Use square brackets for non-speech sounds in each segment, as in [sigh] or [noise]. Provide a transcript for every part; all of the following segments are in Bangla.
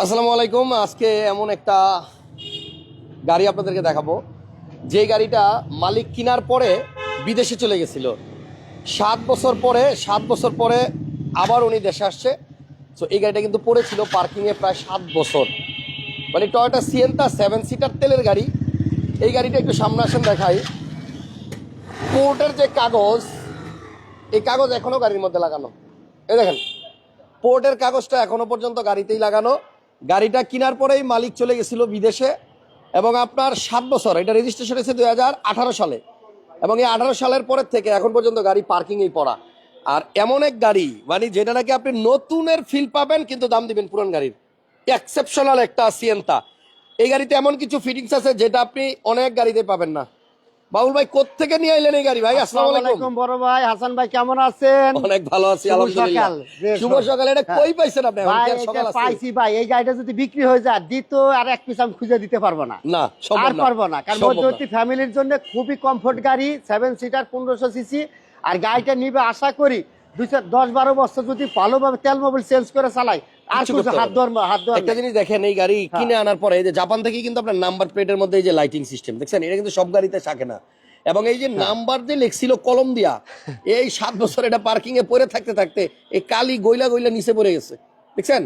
আসসালামু আলাইকুম। আজকে এমন একটা গাড়ি আপনাদেরকে দেখাবো। যে গাড়িটা মালিক কেনার পরে বিদেশে চলে গেছিল। সাত বছর পরে, সাত বছর পরে আবার উনি দেশে আসছে। তো এই গাড়িটা কিন্তু পড়েছিল পার্কিংয়ে প্রায় সাত বছর। মানে টয়টা সিয়েন্তা সেভেন সিটার তেলের গাড়ি। এই গাড়িটা একটু সামনে আসেন দেখাই। পোর্টের যে কাগজ, এই কাগজ এখনও গাড়ির মধ্যে লাগানো। এই দেখেন পোর্টের কাগজটা এখনও পর্যন্ত গাড়িতেই লাগানো। গাড়িটা কেনার পরেই মালিক চলে গেছিল বিদেশে এবং আপনার সাত বছর, এটা রেজিস্ট্রেশন হয়েছে দুই হাজার আঠারো সালে। এবং এই আঠারো সালের পরের থেকে এখন পর্যন্ত গাড়ি পার্কিংয়েই পড়া। আর এমন এক গাড়ি মানে যেটা নাকি আপনি নতুনের ফিল পাবেন, কিন্তু দাম দিবেন পুরান গাড়ির। এক্সেপশনাল একটা সিয়েন্তা এই গাড়িতে এমন কিছু ফিটিংস আছে যেটা আপনি অনেক গাড়িতে পাবেন না। বাবুল ভাই কোত্থেকে নিয়ে এলেন এই গাড়ি ভাই? আসসালামু আলাইকুম। আসসালামাইকুম বড় ভাই। হাসান ভাই কেমন আছেন? অনেক ভালো আছি শুভ আলহামদুলিল্লাহ। সকাল। শুভ সকাল এটা হ্যাঁ। কই পাইছেন আপনি? ভাই সকাল আছে? পাইছি ভাই। এই গাড়িটা যদি বিক্রি হয়ে যায় দ্বিতীয় আর এক পিস আমি খুঁজে দিতে পারব না। না সম্ভব আর পারব না। কারণ মধ্যবর্তী ফ্যামিলির জন্য খুবই কমফোর্ট গাড়ি সেভেন সিটার পনেরোশো সিসি আর গাড়িটা নিবে আশা করি দুইশো দশ বারো বছর যদি ভালোভাবে তেল মোবিল চেঞ্জ করে আর কিছু কিছু করতে হাত হাত একটা জিনিস দেখেন এই গাড়ি হ্যাঁ। কিনে আনার পরে এই যে জাপান থেকে কিন্তু আপনার নাম্বার প্লেটের মধ্যে এই যে লাইটিং সিস্টেম দেখছেন? এটা কিন্তু সব গাড়িতে থাকে না। এবং এই যে হ্যাঁ। নাম্বার যে লেখছিল কলম দিয়া [laughs] এই সাত বছর এটা পার্কিং এ পড়ে থাকতে থাকতে এই কালি গইলা গইলা নিচে পড়ে গেছে দেখছেন?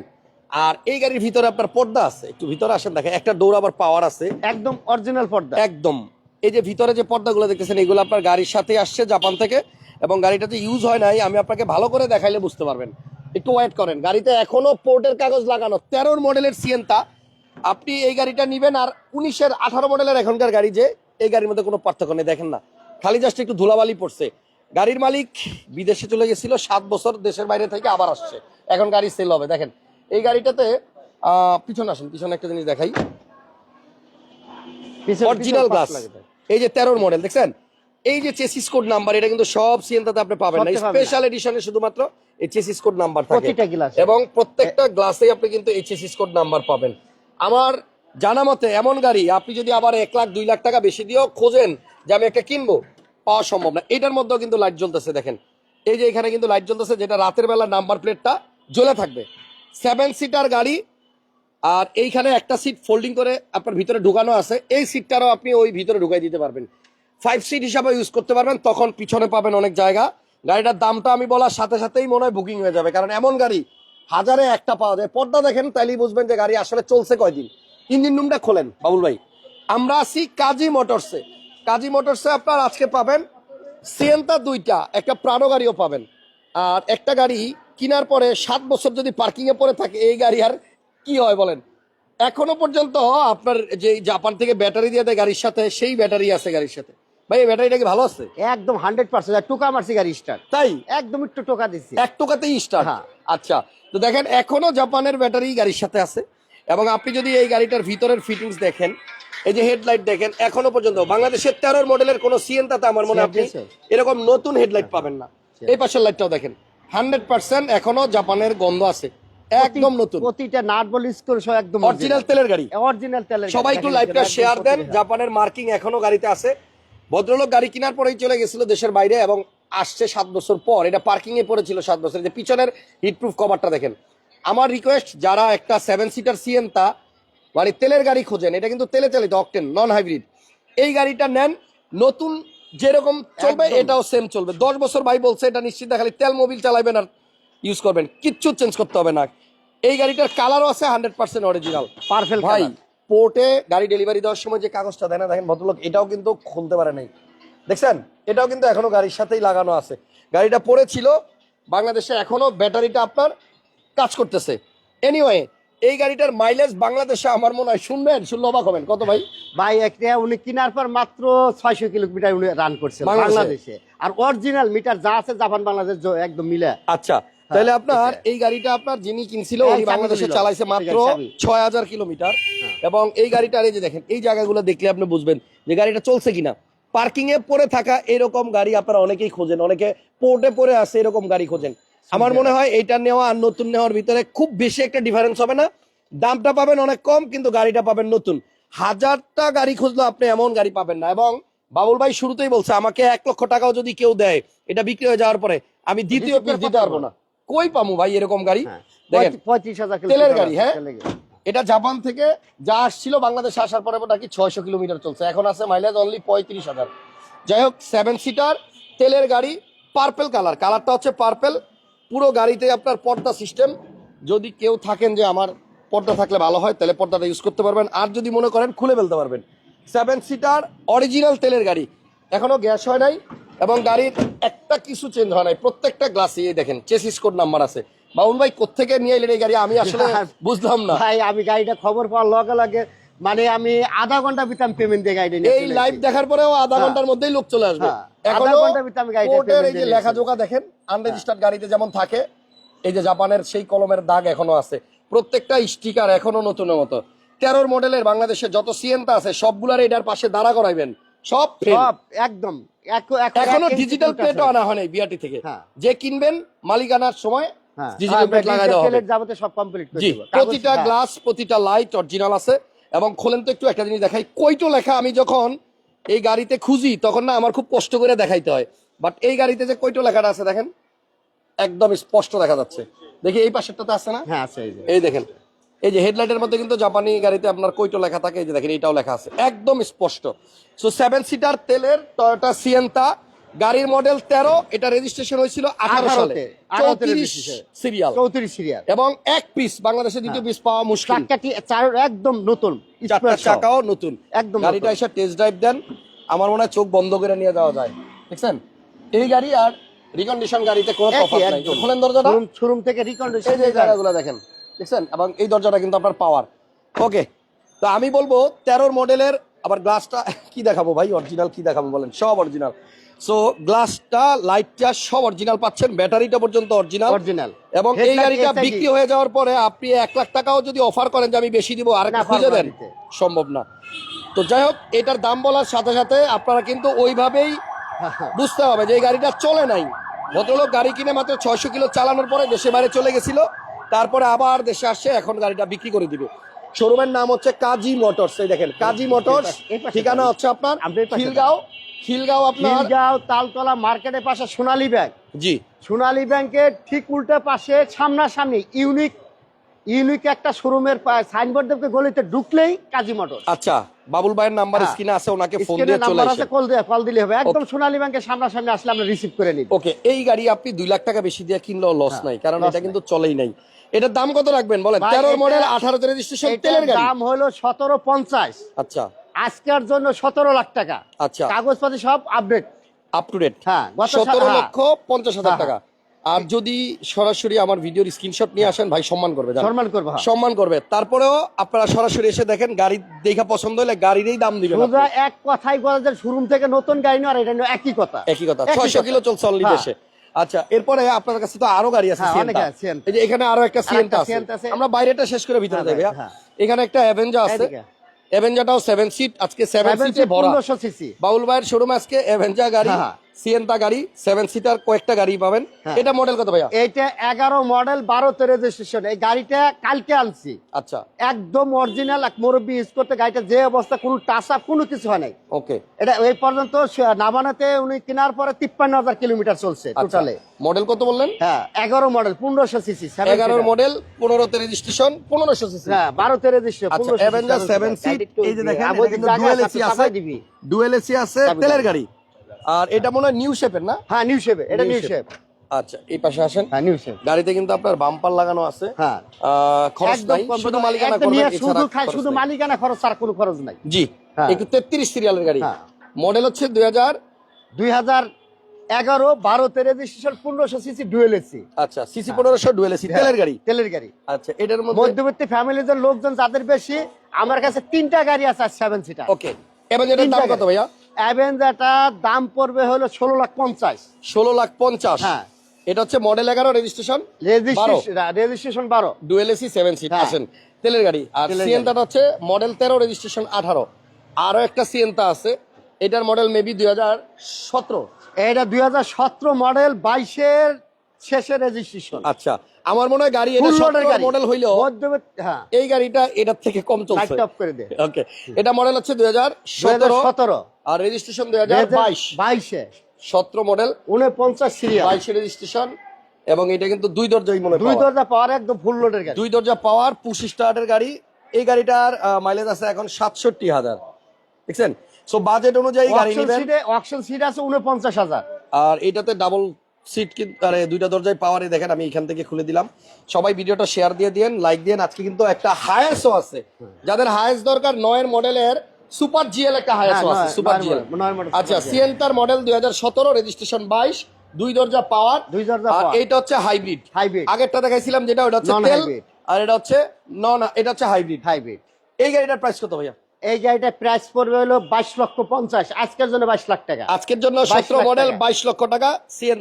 আর এই গাড়ির ভিতরে আপনার পর্দা আছে একটু ভিতরে আসেন দেখেন একটা দৌড় আবার পাওয়ার আছে। একদম অরিজিনাল পর্দা। একদম। এই যে ভিতরে যে পর্দাগুলো দেখতেছেন এগুলো আপনার গাড়ির সাথে আসছে জাপান থেকে এবং গাড়িটাতে ইউজ হয় নাই আমি আপনাকে ভালো করে দেখাইলে বুঝতে পারবেন। একটু ওয়েট করেন। গাড়িতে এখনও পোর্টের কাগজ লাগানো। তেরোর মডেলের সিয়েন্তা আপনি এই গাড়িটা নিবেন আর উনিশের আঠারো মডেলের এখনকার গাড়ি যে এই গাড়ির মধ্যে কোনো পার্থক্য নেই। দেখেন না খালি জাস্ট একটু ধুলাবালি পড়ছে। গাড়ির মালিক বিদেশে চলে গেছিল সাত বছর দেশের বাইরে থেকে আবার আসছে। এখন গাড়ি সেল হবে। দেখেন এই গাড়িটাতে আহ, পিছনে আসেন পিছনে একটা জিনিস দেখাই। Original glass. এই যে তেরোর মডেল দেখছেন? এই যে চেসিস কোড নাম্বার এটা কিন্তু সব সিএনটাতে আপনি পাবেন না। স্পেশাল এডিশনে শুধুমাত্র এই চেসিস কোড নাম্বার থাকে। এবং প্রত্যেকটা গ্লাসেই আপনি কিন্তু এই চেসিস কোড নাম্বার পাবেন। আমার জানা মতে এমন গাড়ি আপনি যদি আবার এক লাখ দুই লাখ টাকা বেশি দিয়েও খোঁজেন যে আমি একটা কিনবো পাওয়া সম্ভব না। এটার মধ্যেও কিন্তু লাইট জ্বলতেছে দেখেন। এই যে এখানে কিন্তু লাইট জ্বলতেছে যেটা রাতের বেলা নাম্বার প্লেটটা জ্বলে থাকবে। সেভেন সিটার গাড়ি আর এইখানে একটা সিট ফোল্ডিং করে আপনার ভিতরে ঢুকানো আছে। এই সিটটারও আপনি ওই ভিতরে ঢুকাই দিতে পারবেন। ফাইভ সিট হিসাবে ইউজ করতে পারবেন তখন পিছনে পাবেন অনেক জায়গা। গাড়িটার দামটা আমি বলার সাথে সাথেই মনে হয় বুকিং হয়ে যাবে। কারণ এমন গাড়ি হাজারে একটা পাওয়া যায়। পর্দা দেখেন, তাইলেই বুঝবেন যে গাড়ি আসলে চলছে কয়দিন। ইঞ্জিন রুমটা খোলেন, বাবুল ভাই। আমরা আছি কাজী মোটরসে কাজী মোটরসে আপনার আজকে পাবেন সিয়েন্তা দুইটা, একটা প্রাণো গাড়িও পাবেন। আর একটা গাড়ি কেনার পরে সাত বছর যদি পার্কিংয়ে পড়ে থাকে, এই গাড়ি আর কি হয় বলেন? এখনও পর্যন্ত আপনার যে জাপান থেকে ব্যাটারি দিয়ে দেয় গাড়ির সাথে, সেই ব্যাটারি আছে গাড়ির সাথে। ভাই এই ব্যাটারিটা কি ভালো আছে? একদম হান্ড্রেড পার্সেন্ট টোকা মারছি গাড়ি স্টার্ট তাই? একদম একটু টোকা দিচ্ছি এক টোকাতেই স্টার্ট হ্যাঁ। আচ্ছা তো দেখেন এখনও জাপানের ব্যাটারি গাড়ির সাথে আছে এবং আপনি যদি এই গাড়িটার ভিতরের ফিটিংস দেখেন এই যে হেডলাইট দেখেন এখনও পর্যন্ত বাংলাদেশের তেরোর মডেলের কোন সিএনটাতে আমার মনে আপনি এরকম নতুন হেডলাইট পাবেন না। এই পাশের লাইটটাও দেখেন হান্ড্রেড পার্সেন্ট এখনও জাপানের গন্ধ আছে একদম নতুন। প্রতিটা নাট বল স্কোর সহ একদম অরিজিনাল তেলের গাড়ি। অরিজিনাল তেলের সবাই একটু লাইভটা শেয়ার দেন জাপানের মার্কিং এখনও গাড়িতে আছে। ভদ্রলোক গাড়ি কেনার পরেই চলে গেছিল দেশের বাইরে এবং আসছে সাত বছর পর। এটা পার্কিং এ পড়েছিল সাত বছর। যে পিছনের হিটপ্রুফ কভারটা দেখেন। আমার রিকোয়েস্ট যারা একটা সেভেন সিটার সিএনতা মানে তেলের গাড়ি খোঁজেন এটা কিন্তু তেলে চালিত অকটেন নন হাইব্রিড এই গাড়িটা নেন নতুন যেরকম চলবে এটাও সেম চলবে। দশ বছর ভাই বলছে এটা নিশ্চিত খালি তেল মোবিল চালাবেন আর ইউজ করবেন। কিচ্ছু চেঞ্জ করতে হবে না। এই গাড়িটার কালারও আছে হান্ড্রেড পার্সেন্ট অরিজিনাল পারফেক্ট ভাই পোর্টে গাড়ি ডেলিভারি দেওয়ার সময় যে কাগজটা দেয় না দেখেন ভদ্রলোক এটাও কিন্তু খুলতে পারে নাই। দেখছেন? এটাও কিন্তু এখনও গাড়ির সাথেই লাগানো আছে। গাড়িটা পড়েছিল বাংলাদেশে এখনও ব্যাটারিটা আপনার কাজ করতেছে। এনিওয়ে এই গাড়িটার মাইলেজ বাংলাদেশে আমার মনে হয় শুনবেন শুনলে অবাক হবেন। কত ভাই? ভাই একটা উনি কেনার পর মাত্র ছয়শো কিলোমিটার উনি রান করছে বাংলাদেশে? বাংলাদেশে। আর অরিজিনাল মিটার যা আছে জাপান বাংলাদেশ একদম মিলে। আচ্ছা তাহলে আপনার হ্যাঁ, এই গাড়িটা আপনার যিনি কিনছিল উনি বাংলাদেশে চালাইছে মাত্র। ছয় হাজার কিলোমিটার। হ্যাঁ। এবং এই গাড়িটার এই যে দেখেন এই জায়গাগুলো দেখলে আপনি বুঝবেন যে গাড়িটা চলছে কিনা। পার্কিং এ পড়ে থাকা এরকম গাড়ি আপনারা অনেকেই খোঁজেন অনেকে পোর্টে পড়ে আছে এরকম গাড়ি খোঁজেন। আমার মনে হয় এইটা নেওয়া আর নতুন নেওয়ার ভিতরে খুব বেশি একটা ডিফারেন্স হবে না। দামটা পাবেন অনেক কম কিন্তু গাড়িটা পাবেন নতুন। হাজারটা গাড়ি খুঁজলে আপনি এমন গাড়ি পাবেন না। এবং বাবুল ভাই শুরুতেই বলছে আমাকে এক লক্ষ টাকাও যদি কেউ দেয় এটা বিক্রি হয়ে যাওয়ার পরে আমি দ্বিতীয় পিস দিতে পারব না। কই পামু ভাই এরকম গাড়ি? হ্যাঁ। দেখেন পঁয়ত্রিশ হাজার তেলের গাড়ি, হ্যাঁ? এটা জাপান থেকে যা আসছিল বাংলাদেশে আসার পরে নাকি ছয়শো কিলোমিটার চলছে। এখন আছে মাইলেজ অনলি পঁয়ত্রিশ হাজার। যাই হোক সেভেন সিটার তেলের গাড়ি পার্পেল কালার কালারটা হচ্ছে পার্পেল পুরো গাড়িতে আপনার পর্দা সিস্টেম যদি কেউ থাকেন যে আমার পর্দা থাকলে ভালো হয় তাহলে পর্দাটা ইউজ করতে পারবেন। আর যদি মনে করেন খুলে ফেলতে পারবেন। সেভেন সিটার অরিজিনাল তেলের গাড়ি। এখনও গ্যাস হয় নাই। এবং গাড়ির একটা কিছু চেঞ্জ হয় নাই। প্রত্যেকটা গ্লাসে এই দেখেন চেসিস কোড নাম্বার আছে। বাবুল ভাই কোথেকে নিয়ে এলেন এই গাড়ি? আমি আসলে [laughs] বুঝলাম না। ভাই আমি গাড়িটা খবর পাওয়ার লগে লগে মানে আমি আধা ঘণ্টা ভিতরে পেমেন্ট দিয়ে নিয়ে এই লাইভ দেখার পরেও আধা হ্যাঁ। ঘণ্টার মধ্যেই লোক চলে আসবে। হ্যাঁ, আধা ঘণ্টার ভিতরে আমি payment এই যে দিয়ে লেখা দিয়েছি। জোকা দেখেন আনরেজিস্টার্ড গাড়িতে যেমন থাকে এই যে জাপানের সেই কলমের দাগ এখনও আছে। প্রত্যেকটা স্টিকার এখনও নতুনের মতো। তেরোর মডেলের বাংলাদেশে যত সিএনটা আছে সবগুলার এটার পাশে দাঁড়া করাইবেন। সব। সব একদম। এক- এক- এখনও ডিজিটাল আছে। আনা হয় নাই বিআরটি থেকে। হ্যাঁ। যে কিনবেন মালিকানার সময় হ্যাঁ, ডিজিটাল হ্যাঁ, প্লেট লাগাই দেওয়া হবে। যাবতীয় সব কমপ্লিট জি প্রতিটা। গ্লাস প্রতিটা লাইট অরিজিনাল আছে। এবং খোলেন তো একটু একটা জিনিস দেখাই। কইটো লেখা আমি যখন এই গাড়িতে খুঁজি তখন না আমার খুব কষ্ট করে দেখাইতে হয়। বাট এই গাড়িতে যে কইটো লেখাটা আছে দেখেন একদম স্পষ্ট দেখা যাচ্ছে। দেখি এই পাশেরটাতে আছে না? হ্যাঁ আছে এই দেখেন। এই যে হেডলাইটের মধ্যে কিন্তু জাপানি গাড়িতে আপনার কইটো লেখা থাকে এই যে দেখেন এটাও লেখা আছে। একদম স্পষ্ট। সো সেভেন সিটার তেলের টয়োটা সিয়েন্তা গাড়ির মডেল তেরো এটা রেজিস্ট্রেশন হয়েছিল আঠারো সালে। 18 তে, 18 তে চৌত্রিশ সিরিয়াল চৌত্রিশ সিরিয়াল এবং এক পিস বাংলাদেশে দ্বিতীয় পিস পাওয়া মুশকিল। চাকাটি চার একদম নতুন। চাকাও নতুন। একদম গাড়িটা এসে টেস্ট ড্রাইভ দেন। আমার মনে হয় চোখ বন্ধ করে নিয়ে যাওয়া যায়। দেখছেন? এই গাড়ি আর রিকন্ডিশন গাড়িতে কোনো তফাৎ নাই। খোলেন দরজাটা। শোরুম- থেকে রিকন্ডিশন এই যে জায়গাগুলো দেখেন। দেখছেন? এবং এই দরজাটা কিন্তু আপনার পাওয়ার ওকে তো আমি বলব তেরোর মডেলের আবার গ্লাসটা কি দেখাবো ভাই? অরিজিনাল কি দেখাবো বলেন? সব অরিজিনাল সো গ্লাসটা লাইটটা সব অরিজিনাল পাচ্ছেন। ব্যাটারিটা পর্যন্ত অরিজিনাল অরিজিনাল এবং এই গাড়িটা বিক্রি হয়ে যাওয়ার পরে আপনি এক লাখ টাকাও যদি অফার করেন যে আমি বেশি দিব আর খুঁজে দেন। সম্ভব না। তো যাই হোক এটার দাম বলার সাথে সাথে আপনারা কিন্তু ওইভাবেই [laughs] বুঝতে হবে যে এই গাড়িটা চলে নাই। ভদ্রলোক গাড়ি কিনে মাত্র ছয়শো কিলো চালানোর পরে দেশে বাইরে চলে গেছিল। তারপরে আবার দেশে আসছে এখন গাড়িটা বিক্রি করে দিবে। শোরুমের নাম হচ্ছে কাজী মোটরস এই দেখেন কাজী মোটরস ঠিকানা হচ্ছে আপনার খিলগাঁও খিলগাঁও আপনার খিলগাঁও তালতলা মার্কেটের পাশে সোনালী ব্যাংক। জি। সোনালী ব্যাংকের ঠিক উল্টা পাশে সামনাসামনি ইউনিক ইউনিক একটা শোরুমের সাইনবোর্ড দেখে গলিতে ঢুকলেই কাজী মোটর আচ্ছা বাবুল ভাইয়ের নাম্বার হ্যাঁ। স্ক্রিনে আছে ওনাকে ফোন দিয়ে চলে নাম্বার আছে আসেন কল দিয়ে কল দিলে হবে। একদম সোনালী ব্যাংকের সামনাসামনি আসলে আমরা রিসিভ করে নিই ওকে এই গাড়ি আপনি দুই লাখ টাকা বেশি দিয়ে কিনলেও লস হ্যাঁ, নাই কারণ এটা কিন্তু চলেই নাই। এটার দাম কত রাখবেন বলেন? এটা- মডেল আঠারো রেজিস্ট্রেশন তেলের গাড়ি? দাম হলো সতেরো পঞ্চাশ। আচ্ছা। আজকের জন্য সতেরো লাখ টাকা। আচ্ছা। কাগজপাতি সব আপডেট আপ টু ডেট হ্যাঁ, সতেরো হ্যাঁ। লক্ষ পঞ্চাশ হাজার হ্যাঁ, টাকা। আর যদি সরাসরি আমার ভিডিওর স্ক্রিনশট নিয়ে আসেন ভাই সম্মান করবে সম্মান করব হ্যাঁ। সম্মান করবে। তারপরেও আপনারা সরাসরি এসে দেখেন গাড়ি দেখা পছন্দ হলে গাড়িরই দাম দিবেন এক কথাই বলা যায় শোরুম থেকে নতুন গাড়ি নেওয়া আর এটা একই কথা। একই কথা। ছয়শো। কিলো চলছে হ্যাঁ। দেশে। আচ্ছা এরপরে আপনার কাছে তো আরও গাড়ি আছে হ্যাঁ। এই যে এখানে আরও একটা সিএন আছে। আমরা বাইরেটা শেষ করে ভিতরে হ্যাঁ, যাই হ্যাঁ। এখানে একটা অ্যাভেঞ্জা আছে অ্যাভেঞ্জারটাও অ্যাভেঞ্জাটাও সেভেন সিট আজকে সেভেন সিটে ভরা বাউল ভাইয়ের শোরুম আজকে অ্যাভেঞ্জা গাড়ি। সিয়েন্তা গাড়ি সেভেন সিটার কয়েকটা গাড়ি পাবেন। হ্যাঁ। এটা মডেল কত ভাইয়া? এইটা এগারো মডেল বারোতে রেজিস্ট্রেশন এই গাড়িটা কালকে আনছি। আচ্ছা। একদম অরিজিনাল এক মুরব্বী ইউজ করতে গাড়িটা যে অবস্থা কোনো আপ কোনো কিছু হয় নাই। ওকে এটা এই পর্যন্ত নামানাতে উনি কেনার পরে তিপ্পান্ন হাজার কিলোমিটার চলছে আচ্ছা। টোটালে মডেল কত বললেন? হ্যাঁ এগারো মডেল পনেরোশো সিসি এগারোর মডেল পনেরোতে রেজিস্ট্রেশন পনেরোশো সিসি হ্যাঁ বারোতে রেজিস্ট্রেশন আচ্ছা সেভেন সিট এই যে দেখেন ডুয়েল এসি আছে ডুয়েল এসি আছে তেলের গাড়ি। আর এটা মনে হয় নিউ শেপের না? হ্যাঁ নিউ শেপে এটা নিউ শেপ আচ্ছা এই পাশে আসেন। হ্যাঁ নিউ শেপ গাড়িতে কিন্তু আপনার বাম্পার লাগানো আছে। হ্যাঁ। খরচ নাই। শুধু মালিকানা করবেন শুধু খরচ শুধু মালিকানা খরচ আর কোনো খরচ নাই। জি হ্যাঁ। একটু তেত্রিশ সিরিয়ালের গাড়ি। হ্যাঁ। মডেল হচ্ছে দুই হাজার দুই হাজার এগারো বারোতে রেজিস্ট্রেশন পনেরোশো সিসি ডুয়েল এসি আচ্ছা সিসি পনেরোশো ডুয়েল এসি তেলের গাড়ি? তেলের গাড়ি। আচ্ছা এটার মধ্যে মধ্যবর্তী ফ্যামিলিদের লোকজন যাদের বেশি আমার কাছে তিনটা গাড়ি আছে সেভেন সিটার ওকে এবার এটার দাম কত ভাইয়া? অ্যাভেঞ্জারটা দাম পড়বে হলো ষোলো লাখ পঞ্চাশ। ষোলো লাখ পঞ্চাশ? হ্যাঁ। এটা হচ্ছে মডেল এগারো রেজিস্ট্রেশন রেজিস্ট্রেশন বারো? Dual AC seven seat. আসেন। তেলের গাড়ি। আর সিএনটাটা হচ্ছে মডেল তেরো রেজিস্ট্রেশন আঠারো। আরও একটা সিএনটা আছে। এটার মডেল মেবি দুই হাজার সতেরো। এটা দুই হাজার সতেরো মডেল বাইশের শেষে রেজিস্ট্রেশন আচ্ছা। আমার মনে হয় গাড়ি এটা সতেরো মডেল হইলেও মধ্যবর্তী হ্যাঁ। এই গাড়িটা এটার থেকে কম চলছে। লাইট অফ করে দে। ওকে এটা মডেল হচ্ছে দুই হাজার সতেরো। সতেরো। আর রেজিস্ট্রেশন দুই হাজার বাইশ। বাইশে। সতেরো মডেল উনপঞ্চাশ সিরিয়াল বাইশে রেজিস্ট্রেশন এবং এটা কিন্তু দুই দরজাই মনে দুই দরজা পাওয়ার একদম ফুল লোডের গাড়ি। দুই দরজা পাওয়ার পুশ স্টার্টের গাড়ি। এই গাড়িটার মাইলেজ আছে এখন সাতষট্টি হাজার। দেখছেন? সো বাজেট অনুযায়ী গাড়ি নেবেন। অকশন সিট আছে উনপঞ্চাশ হাজার। আর এটাতে ডাবল সিট কিন্তু আরে দুইটা দরজায় পাওয়ারে দেখেন আমি এখান থেকে খুলে দিলাম। সবাই ভিডিওটা শেয়ার দিয়ে দিয়েন লাইক দিয়েন। আজকে কিন্তু একটা হায়েসও আছে। যাদের হায়েস দরকার নয়ের মডেলের সুপার জিএল একটা হায়েসও হ্যাঁ, আছে সুপার জিএল আচ্ছা সিএনটার মডেল দুই হাজার সতেরো রেজিস্ট্রেশন বাইশ দুই দরজা পাওয়ার দুই দরজা আর। এইটা হচ্ছে হাইব্রিড হাইব্রিড আগেরটা দেখাইছিলাম যেটা ওটা হচ্ছে তেল আর এটা হচ্ছে নন এটা হচ্ছে হাইব্রিড হাইব্রিড এই গাড়িটার প্রাইস কত ভাইয়া? এই গাড়িটার প্রাইস পড়বে হলো বাইশ লক্ষ পঞ্চাশ। আজকের জন্য বাইশ লাখ টাকা। আজকের জন্য সতেরো মডেল বাইশ লক্ষ টাকা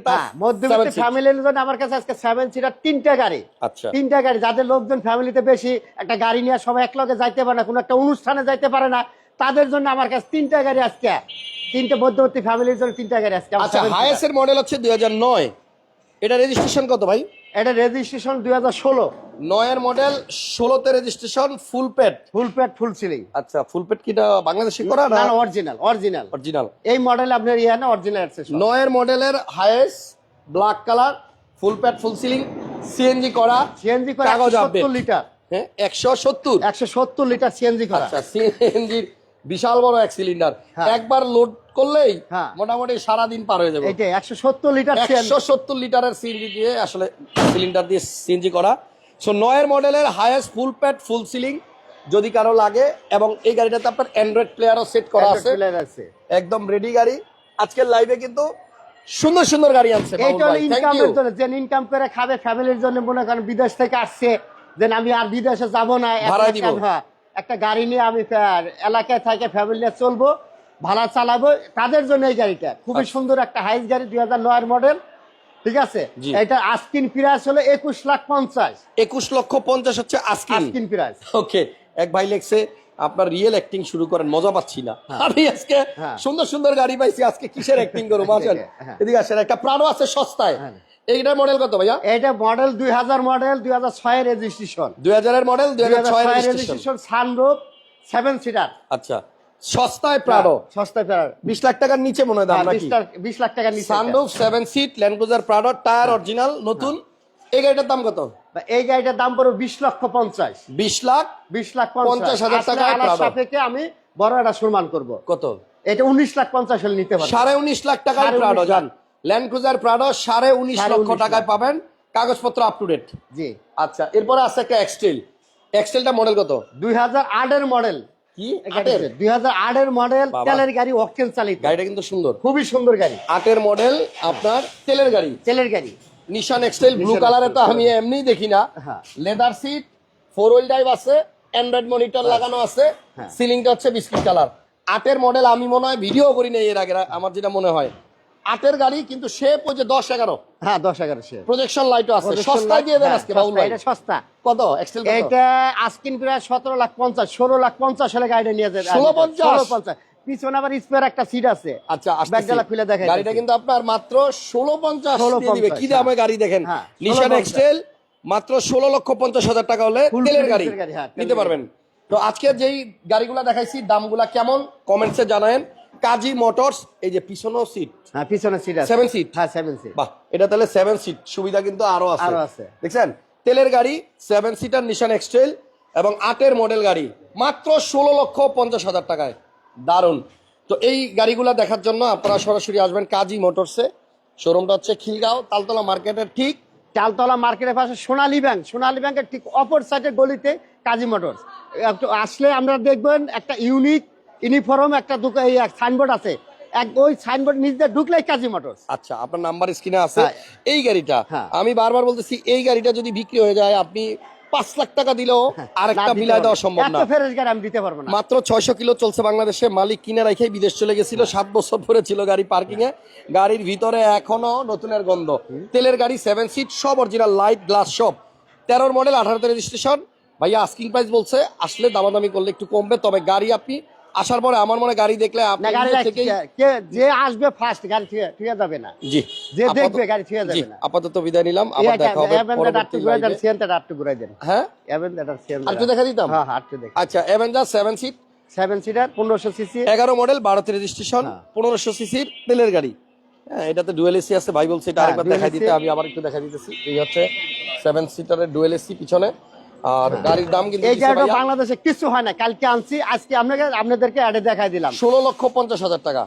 হ্যাঁ মধ্যবিত্ত ফ্যামিলির জন্য আমার কাছে আজকে সেভেন সিটার তিনটা গাড়ি। আচ্ছা। তিনটা গাড়ি যাদের লোকজন ফ্যামিলিতে বেশি একটা গাড়ি নিয়ে সবাই একলগে যাইতে পারে না কোনো একটা অনুষ্ঠানে যাইতে পারে না তাদের জন্য আমার কাছে তিনটা গাড়ি আজকে। তিনটা মধ্যবর্তী ফ্যামিলির জন্য তিনটা গাড়ি আজকে। আচ্ছা 7 হায়েস্টের মডেল হচ্ছে দুই হাজার নয়। এটা রেজিস্ট্রেশন কত ভাই? এটা রেজিস্ট্রেশন দুই হাজার ষোলো। নয়ের মডেল ষোলোতে registration full paid full paid full ceiling আচ্ছা ফুল পেড কিটা বাংলাদেশে করা না? অরিজিনাল অরিজিনাল অরিজিনাল এই মডেল আপনার ইয়ে না অরিজিনাল নয়ের মডেলের highest black colour full pad full ceiling CNG করা সিএনজি করা কাগজ। লিটার। হ্যাঁ একশো সত্তর। একশো সত্তর লিটার সিএনজি করা। আচ্ছা সিএনজির বিশাল বড় এক সিলিন্ডার হ্যাঁ। একবার লোড করলেই হ্যাঁ। মোটামুটি সারা দিন পার হয়ে যাবে। এইটাই একশো সত্তর লিটার একশো সত্তর লিটারের সিএনজি দিয়ে আসলে সিলিন্ডার দিয়ে সিএনজি করা। সো নয়ের মডেলের highest full pad full ceiling যদি কারও লাগে এবং এই গাড়িটাতে আপনার অ্যান্ড্রয়েড প্লেয়ারও সেট করা আছে। একদম রেডি গাড়ি। আজকের লাইভে কিন্তু সুন্দর সুন্দর গাড়ি আনছে এইটা ইনকামের জন্য যে ইনকাম করে খাবে ফ্যামিলির জন্য মনে করেন বিদেশ থেকে আসছে যে আমি আর বিদেশে যাব না একটা- দিব। হ্যাঁ, একটা গাড়ি নিয়ে আমি এলাকায় থেকে ফ্যামিলি নিয়ে চলবো ভাড়া চালাবো তাদের জন্য এই গাড়িটা। খুবই আচ্ছা। সুন্দর একটা হাইস গাড়ি দুই হাজার নয়ের মডেল ঠিক আছে? এটা আস্কিন প্রাইস হলো একুশ লাখ পঞ্চাশ। একুশ লক্ষ পঞ্চাশ হচ্ছে আস্কিন প্রাইস ওকে এক ভাই লেখছে আপনার রিয়েল অ্যাক্টিং শুরু করেন মজা পাচ্ছি না। আমি আজকে হ্যাঁ। সুন্দর সুন্দর গাড়ি পাইছি আজকে কিসের অ্যাক্টিং করব [laughs] আসেন। হ্যাঁ। এদিকে আসেন একটা প্রাণও আছে সস্তায়। হ্যাঁ। মডেল কত ভাইয়া? এটা মডেল দুই হাজার model registration model registration sunroof seater আচ্ছা। সস্তায় প্রাডো সস্তায় ফেরার বিশ লাখ টাকার নিচে মনে হয় দাম হ্যাঁ, নাকি? বিশ লাখ- বিশ লাখ টাকা নিচে। Sunroof seat Land Cruiser Prado tyre original নতুন। এই গাড়িটার দাম কত? এই গাড়িটার দাম পড়বে বিশ লক্ষ পঞ্চাশ। বিশ লাখ বিশ লাখ পঞ্চাশ। হাজার আসলে টাকায় আলার সাপেক্ষে আমি বড় একটা সম্মান করব। কত? এটা উনিশ লাখ পঞ্চাশ হলে নিতে পারব। সাড়ে উনিশ লাখ টাকায় সাড়ে প্রাডো যান। ল্যান্ড ক্রুজার প্রাডো সাড়ে উনিশ লক্ষ টাকায় পাবেন। কাগজপত্র আপ টু ডেট জি। আচ্ছা এরপরে আছে একটা এক্সটেল এক্সটেলটা মডেল কত? দুই হাজার আটের মডেল কি? দুই হাজার আটের মডেল। তেলের গাড়ি চালিত। গাড়িটা কিন্তু সুন্দর। খুবই সুন্দর গাড়ি। আটের মডেল আপনার তেলের গাড়ি। তেলের গাড়ি। নিশান এক্সটেল ব্লু কালারে তো আমি এমনিই দেখি না। হ্যাঁ। Leather seat four wheel drive আছে অ্যান্ড্রয়েড মনিটর লাগানো আছে হ্যাঁ। সিলিংটা হচ্ছে বিস্কিট কালার আটের মডেল আমি মনে হয় ভিডিও করি না এর আগে আমার যেটা মনে হয়। আটের গাড়ি কিন্তু শেপ ওই যে দশ এগারো। হ্যাঁ দশ এগারো প্রজেকশন লাইটও আছে। সস্তায় দিয়ে দেন আজকে বাবুল ভাই। এটা সস্তা। কত? এক্সেল এটা আস্কিন প্রায় সতেরো লাখ পঞ্চাশ ষোলো লাখ পঞ্চাশ হলে গাড়িটা নিয়ে যাবে। 16,50? ষোলো পঞ্চাশ। পিছনে আবার স্পেয়ার একটা সিট আছে। আচ্ছা ব্যাগডালা খুলে দেখাই গাড়িটা কিন্তু আপনার মাত্র ষোলো পঞ্চাশ 16 দিয়ে দিবে। কি দামে হ্যাঁ। গাড়ি দেখেন? হ্যাঁ, নিশান এক্সটেল মাত্র ষোলো লক্ষ পঞ্চাশ হাজার টাকা হলে তেলের গাড়ি। হ্যাঁ, নিতে পারবেন। তো আজকে যেই গাড়িগুলা দেখাইছি দামগুলা কেমন? কমেন্টসে জানায়েন। কাজী মোটরস এই যে পিছনেও সিট হ্যাঁ পিছনে সিট আছে। সেভেন সিট হ্যাঁ সেভেন সিট বাহ এটা তাহলে সেভেন সিট সুবিধা কিন্তু আরও আছে। আরও আছে। দেখছেন? তেলের গাড়ি সেভেন সিটার নিশান এক্সটেল এবং আটের মডেল গাড়ি। মাত্র ষোলো লক্ষ পঞ্চাশ হাজার টাকায়। দারুণ। তো এই গাড়িগুলা দেখার জন্য আপনারা সরাসরি আসবেন কাজী মোটরসে। শোরুমটা হচ্ছে খিলগাঁও তালতলা মার্কেটের ঠিক চালতলা মার্কেটের পাশে সোনালী ব্যাংক। সোনালী ব্যাংকের ঠিক অপর সাইডের গলিতে কাজী মোটরস। আসলে আমরা দেখবেন একটা ইউনিক ইউনিফর্ম একটা দোকান এই সাইনবোর্ড আছে। এক ওই সাইনবোর্ড নিজে ঢুকলেই কাজী মোটরস আচ্ছা আপনার নাম্বার স্ক্রিনে আছে। হ্যাঁ। এই গাড়িটা হ্যাঁ। আমি বারবার বলতেছি এই গাড়িটা যদি বিক্রি হয়ে যায় আপনি পাঁচ লাখ টাকা দিলেও আরেকটা হ্যাঁ, বিলাই দেওয়া সম্ভব না। আমি দিতে পারব না। মাত্র ছয়শো কিলো চলছে বাংলাদেশে মালিক কিনে রেখে বিদেশ চলে গেছিল সাত বছর পরে ছিল গাড়ি পার্কিং এ। গাড়ির ভিতরে এখনও নতুনের গন্ধ। তেলের গাড়ি সেভেন সিট সব অরিজিনাল লাইট গ্লাস সব। তেরোর মডেল আঠারোতে রেজিস্ট্রেশন ভাইয়া আস্কিং প্রাইস বলছে আসলে দামাদামি করলে একটু কমবে তবে গাড়ি আপনি আসার পরে আমার মনে গাড়ি দেখলে আপনি গাড়ি কে যে আসবে ফার্স্ট গাড়ি ঠিক যাবে না। জি। যে আপাতত- দেখবে গাড়ি ঠিক যাবে না। আপাতত বিদায় নিলাম। আবার দেখা হবে ঘুরাই দেন আটটু ঘুরাই দেন। হ্যাঁ? আর একটু দেখা দিতাম? হ্যাঁ হ্যাঁ আটটু দেখ আচ্ছা Avanza seven seat seven seater পনেরোশো সিসি এগারো মডেল বারোতে রেজিস্ট্রেশন হ্যাঁ। পনেরোশো সিসির তেলের গাড়ি। হ্যাঁ এটাতে ডুয়েল এসি আছে ভাই বলছে এটা হ্যাঁ, আরেকবার দেখা দিতে আমি আবার একটু দেখা দিতেছি। এই হচ্ছে সেভেন সিটারের ডুয়েল এসি পিছনে। আর গাড়ির দাম কিন্তু এই গাড়িটা বাংলাদেশে কিছু হয় না। কালকে আনছি আজকে আপনাকে আপনাদেরকে অ্যাডে দেখাই দিলাম। ষোলো লক্ষ পঞ্চাশ হাজার টাকা।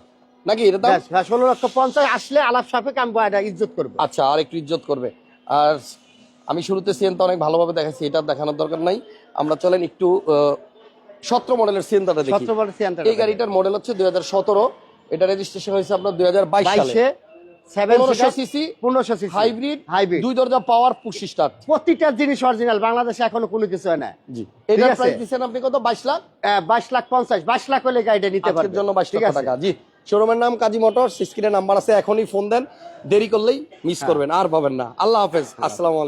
নাকি এর দাম? হ্যাঁ, ষোলো লক্ষ পঞ্চাশ আসলে আলাপ সাপেক্ষে আমি এটা ইজ্জত করব। আচ্ছা আর একটু ইজ্জত করবে। আর আমি শুরুতে সিএনটা অনেক ভালোভাবে দেখাচ্ছি এটা দেখানোর দরকার নাই। আমরা চলেন একটু সতেরো মডেলের সিএনটাটা দেখি। এই গাড়িটার মডেল হচ্ছে দুই হাজার সতেরো। এটা রেজিস্ট্রেশন হয়েছে আপনার দুই হাজার বাইশ হাইব্রিড হাইব্রিড। দুই দরজা পাওয়ার প্রতিটা জিনিস অরিজিনাল বাংলাদেশে এখনও কোনো কিছু হয় না জি। এটার প্রাইস দিচ্ছেন আপনি কত? বাইশ লাখ? বাইশ লাখ পঞ্চাশ। বাইশ লাখ হলে গাড়িটা নিতে আজকের পারবেন জন্য বাইশ লাখ টাকা। জি। শোরুমের নাম কাজী স্ক্রিনে নাম্বার আছে। এখনই ফোন দেন। দেরি করলেই মিস করবেন। আর পাবেন না। আল্লাহ হাফেজ। আসসালামু আলাইকুম।